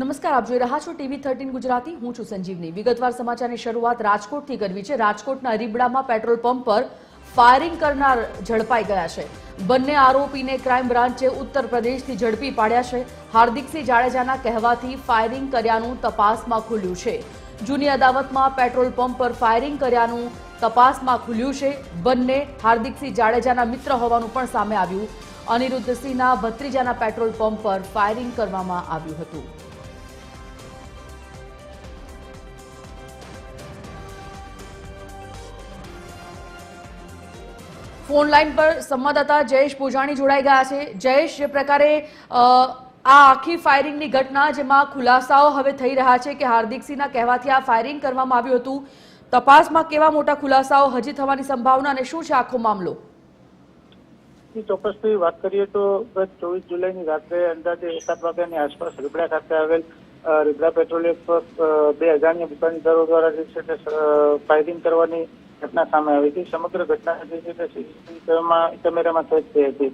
નમસ્કાર, આપ જોઈ રહ્યા છો ટીવી થર્ટીન ગુજરાતી. હું છું સંજીવની. વિગતવાર સમાચારની શરૂઆત રાજકોટથી કરવી છે. રાજકોટના રીબડામાં પેટ્રોલ પંપ પર ફાયરિંગ કરનાર ઝડપાઈ ગયા છે. બંને આરોપીને ક્રાઇમ બ્રાન્ચે ઉત્તર પ્રદેશથી ઝડપી પાડ્યા છે. હાર્દિકસિંહ જાડેજાના કહેવાથી ફાયરિંગ કર્યાનું તપાસમાં ખુલ્યું છે. જૂની અદાવતમાં પેટ્રોલ પંપ પર ફાયરિંગ કર્યાનું તપાસમાં ખુલ્યું છે. બંને હાર્દિકસિંહ જાડેજાના મિત્ર હોવાનું પણ સામે આવ્યું. અનિરુદ્ધસિંહના ભત્રીજાના પેટ્રોલ પંપ પર ફાયરિંગ કરવામાં આવ્યું હતું. ફોન લાઈન પર સંવાદદાતા જયેશ પૂજાણી જોડાઈ ગયા છે. જયેશ, જે પ્રકારે આ આખી ફાયરિંગની ઘટના જેમાં ખુલાસાઓ હવે થઈ રહ્યા છે કે હાર્દિકસિંહના કહેવાથી આ ફાયરિંગ કરવામાં આવ્યું હતું. તપાસમાં કેવા મોટા ખુલાસાઓ હજી થવાની સંભાવના અને શું છે આખો મામલો? ચોક્કસથી વાત કરીએ તો ગત ચોવીસ જુલાઈની રાત્રે અંદાજે એકાદ વાગ્યાની આસપાસ રીબડા ખાતે આવેલ રીબડા પેટ્રોલિયમ પર બે અજાણ્યા દુકાનદારો દ્વારા જે છે તે ફાયરિંગ કરવાની ઘટના સામે આવી હતી. સમગ્ર ઘટના જે છે તે સીસીટીવી કેમેરામાં થઈ થઈ હતી.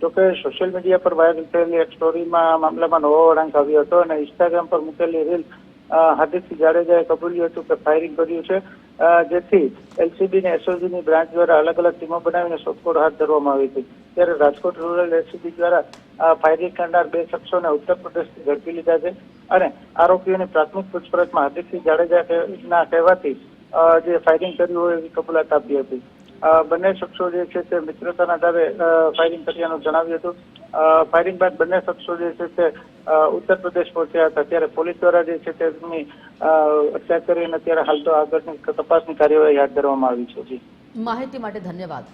જોકે સોશિયલ મીડિયા પર વાયરલ થયેલી એક સ્ટોરીમાં આ મામલામાં નવો વળાંક આવ્યો હતો અને ઇન્સ્ટાગ્રામ પર મૂકેલી રીલ અ, હાર્દિકસિંહ જાડેજાએ કબૂલ્યું હતું કે ફાયરિંગ કર્યું છે. જેથી એલસીબી ને એસઓજીની બ્રાન્ચ દ્વારા અલગ અલગ ટીમો બનાવીને શોધખોળ હાથ ધરવામાં આવી હતી. ત્યારે રાજકોટ રૂરલ એલસીબી દ્વારા ફાયરિંગ કરનાર બે શખ્સોને ઉત્તર પ્રદેશથી ઝડપી લીધા છે. અને આરોપીઓની પ્રાથમિક પૂછપરછમાં હાર્દિકસિંહ જાડેજા ના કહેવાથી જે ફાયરિંગ કર્યું હોય એવી કબૂલાત આપી હતી. બંને શખ્સો જે છે તે મિત્રતાના આધારે ફાયરિંગ કર્યાનું જણાવ્યું હતું. ફાયરિંગ બાદ બંને શખ્સો જે છે તે ઉત્તર પ્રદેશ પહોંચ્યા હતા. ત્યારે પોલીસ દ્વારા જે છે તેમની અટકાયત કરીને અત્યારે હાલ તો આગળની તપાસની કાર્યવાહી હાથ ધરવામાં આવી છે. માહિતી માટે ધન્યવાદ.